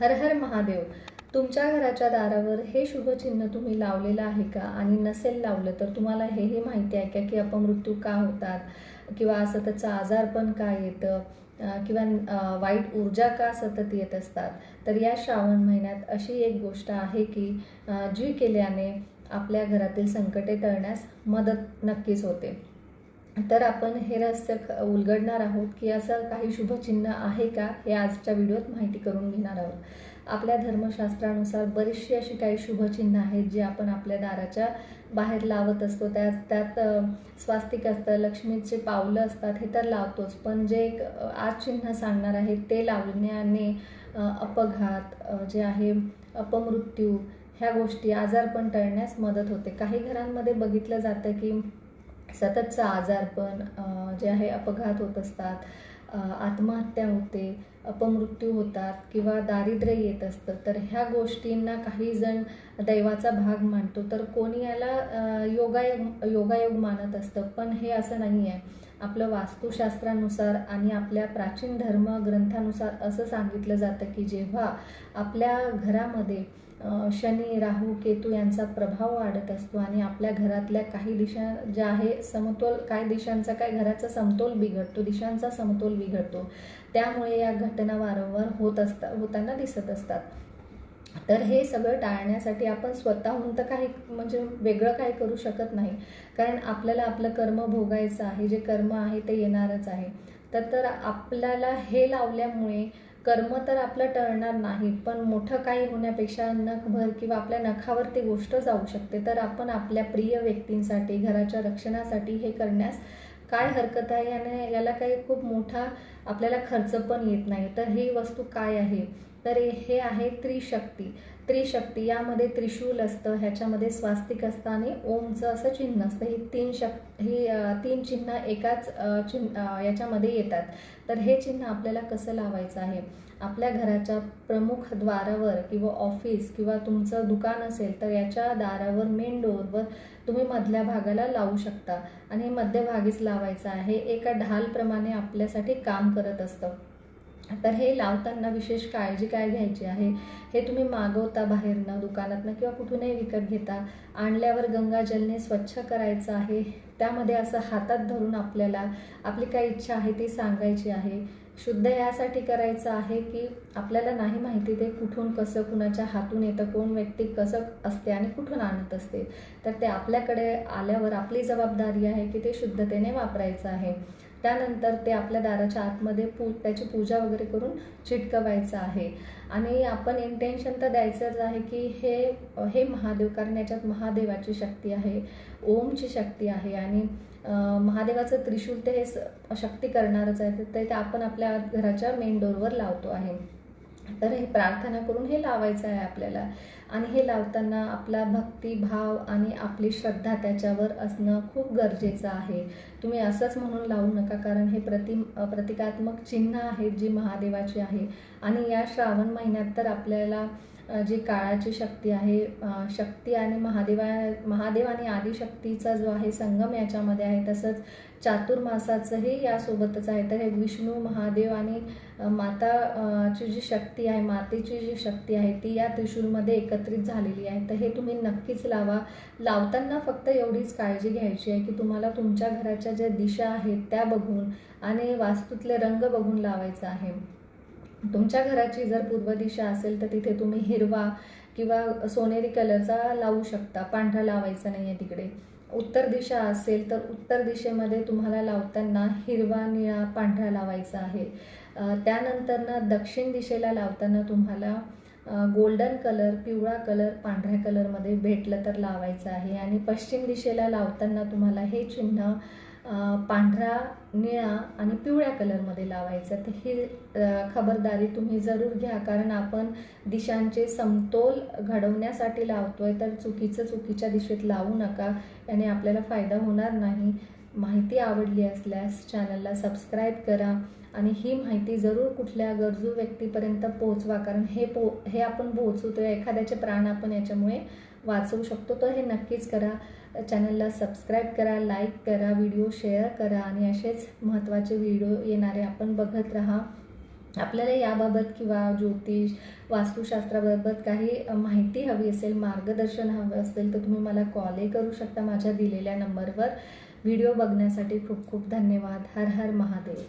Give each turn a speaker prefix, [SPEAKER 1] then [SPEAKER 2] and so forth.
[SPEAKER 1] हर हर महादेव तुमच्या घराच्या दारावर हे शुभचिन्ह तुम्ही लावलेलं आहे का? आणि नसेल लावलं तर तुम्हाला हेही माहिती आहे का की अपमृत्यू का होतात? किंवा असं त्याचं आजारपण का येतं? किंवा वाईट ऊर्जा का सतत येत असतात? तर या श्रावण महिन्यात अशी एक गोष्ट आहे की जी केल्याने आपल्या घरातील संकटे टळण्यास मदत नक्कीच होते. तर आपण हे रहस्य उलगडणार आहोत की असं काही शुभचिन्ह आहे का हे आजच्या व्हिडिओत माहिती करून घेणार आहोत. आपल्या धर्मशास्त्रानुसार बरीचशी अशी काही शुभचिन्ह आहेत जी आपण आपल्या दाराच्या बाहेर लावत असतो. त्यात त्यात स्वास्तिक असतं लक्ष्मीचे पावलं असतात हे तर लावतोच. पण जे एक आज चिन्ह सांगणार आहे ते लावण्याने अपघात जे आहे अपमृत्यू ह्या गोष्टी आजारपण टळण्यास मदत होते. काही घरांमध्ये बघितलं जातं की सततचं आजारपण जे आहे अपघात होत असतात आत्महत्या होते अपमृत्यू होतात किंवा दारिद्र्य येत असतं तर ह्या गोष्टींना काही जण दैवाचा भाग मानतो. तर कोणी याला योगायोग योगायोग मानत असतं पण हे असं नाही आहे आपलं वास्तुशास्त्रानुसार आणि आपल्या प्राचीन धर्म ग्रंथानुसार असं सांगितलं जातं की जेव्हा आपल्या घरामध्ये शनी राहू केतू यांचा प्रभाव वाढत असतो आणि आपल्या घरातल्या काही दिशा ज्या आहे समतोल काही दिशांचा काय घराचा समतोल बिघडतो दिशांचा समतोल बिघडतो. त्यामुळे या घटना वारंवार होत असतात होताना दिसत असतात. तर हे सगळं टाळण्यासाठी आपण स्वतःहून तर काही म्हणजे वेगळं काही करू शकत नाही. कारण आपल्याला आपलं कर्म भोगायचं आहे जे कर्म आहे ते येणारच आहे. तर तर आपल्याला हे लावल्यामुळे कर्म तर आपलं टळणार नाही पण मोठं काही होण्यापेक्षा नखभर किंवा आपल्या नखावर ती गोष्ट जाऊ शकते. तर आपण आपल्या प्रिय व्यक्तींसाठी घराच्या रक्षणासाठी हे करण्यास काय हरकत आहे? याने याला काही खूप मोठा आपल्याला खर्च पण येत नाही. तर ही वस्तू काय आहे? तर हे आहे त्रिशक्ती. त्रिशक्ती यामध्ये त्रिशूल असतं ह्याच्यामध्ये स्वास्तिक असतं आणि ओमचं असं चिन्ह असतं. ही तीन शक ही तीन चिन्ह एकाच चिन्ह याच्यामध्ये येतात. तर हे चिन्ह आपल्याला कसं लावायचं आहे? आपल्या घराच्या प्रमुख द्वारावर किंवा ऑफिस किंवा तुमचं दुकान असेल तर याच्या दारावर मेन डोअरवर तुम्ही मधल्या भागाला लावू शकता. आणि हे मध्यभागीच लावायचं आहे. एका ढालप्रमाणे आपल्यासाठी काम करत असतं. तर हे लावताना विशेष काळजी काय घ्यायची आहे? हे तुम्ही मागवता बाहेरनं दुकानातनं किंवा कुठूनही विकत घेता आणल्यावर गंगाजलने स्वच्छ करायचं आहे त्यामध्ये असं हातात धरून आपल्याला आपली काय इच्छा आहे ती सांगायची आहे. शुद्ध यासाठी करायचं आहे की आपल्याला नाही माहिती ते कुठून कसं कुणाच्या हातून येतं कोण व्यक्ती कसं असते आणि कुठून आणत असते. तर ते आपल्याकडे आल्यावर आपली जबाबदारी आहे की ते शुद्धतेने वापरायचं आहे. त्यानंतर ते आपल्या दाराच्या आतमध्ये पू त्याची पूजा वगैरे करून चिटकवायचं आहे. आणि आपण इंटेन्शन तर द्यायचंच आहे की हे हे महादेव कारण याच्यात महादेवाची शक्ती आहे ओमची शक्ती आहे आणि महादेवाचं त्रिशूल ते हे स- शक्ती करणारच आहे. तर ते आपण आपल्या घराच्या मेन डोरवर लावतो आहे. तर हे प्रार्थना करून हे लावायचं आहे आपल्याला. आणि हे लावताना आपला भक्तिभाव आणि आपली श्रद्धा त्याच्यावर असणं खूप गरजेचं आहे. तुम्ही असंच म्हणून लावू नका कारण हे प्रति प्रतिकात्मक चिन्ह आहेत जी महादेवाची आहे. आणि या श्रावण महिन्यात तर आपल्याला जी काळाची शक्ती आहे शक्ती आणि महादेवा महादेव आणि आदिशक्तीचा जो आहे संगम याच्यामध्ये आहे तसंच चातुर्मासाचंही यासोबतच आहे. तर हे विष्णू महादेव आणि माताची माता ची जी शक्ती आहे मातेची जी शक्ती आहे ती या त्रिशूलमध्ये एकत्रित झालेली आहे. तर हे तुम्ही नक्कीच लावा. लावताना फक्त एवढीच काळजी घ्यायची आहे की तुम्हाला तुमच्या घराच्या ज्या दिशा आहेत त्या बघून आणि वास्तूतले रंग बघून लावायचं आहे. तुमच्या घराची जर पूर्व दिशा असेल तर तिथे तुम्ही हिरवा किंवा सोनेरी कलरचा लावू शकता. पांढरा लावायचा नाही आहे तिकडे. उत्तर दिशा असेल तर उत्तर दिशेमध्ये तुम्हाला लावताना हिरवा निळा पांढरा लावायचा आहे. त्यानंतर ना दक्षिण दिशेला लावताना तुम्हाला गोल्डन कलर पिवळा कलर पांढऱ्या कलरमध्ये भेटलं तर लावायचं आहे. आणि पश्चिम दिशेला लावताना तुम्हाला हे चिन्ह पांढरा निळा आणि पिवळ्या कलरमध्ये लावायचं. तर ही खबरदारी तुम्ही जरूर घ्या. कारण आपण दिशांचे समतोल घडवण्यासाठी लावतोय तर चुकीचं चुकीच्या दिशेत लावू नका. याने आपल्याला फायदा होणार नाही. माहिती आवडली असल्यास चॅनलला सबस्क्राईब करा. आणि ही माहिती जरूर कुठल्या गरजू व्यक्तीपर्यंत पोहोचवा. कारण हे पो हे आपण पोहोचवतो एखाद्याचे प्राण आपण याच्यामुळे वाचवू शकतो. तर हे नक्कीच करा. चॅनलला सबस्क्राईब करा लाईक करा व्हिडिओ शेअर करा आणि असेच महत्त्वाचे व्हिडिओ येणारे आपण बघत राहा. आपल्याला याबाबत किंवा ज्योतिष वास्तुशास्त्राबाबत काही माहिती हवी असेल मार्गदर्शन हवं असेल तर तुम्ही मला कॉलही करू शकता माझ्या दिलेल्या नंबरवर व्हिडिओ बघण्यासाठी खूप खूप धन्यवाद. हर हर महादेव.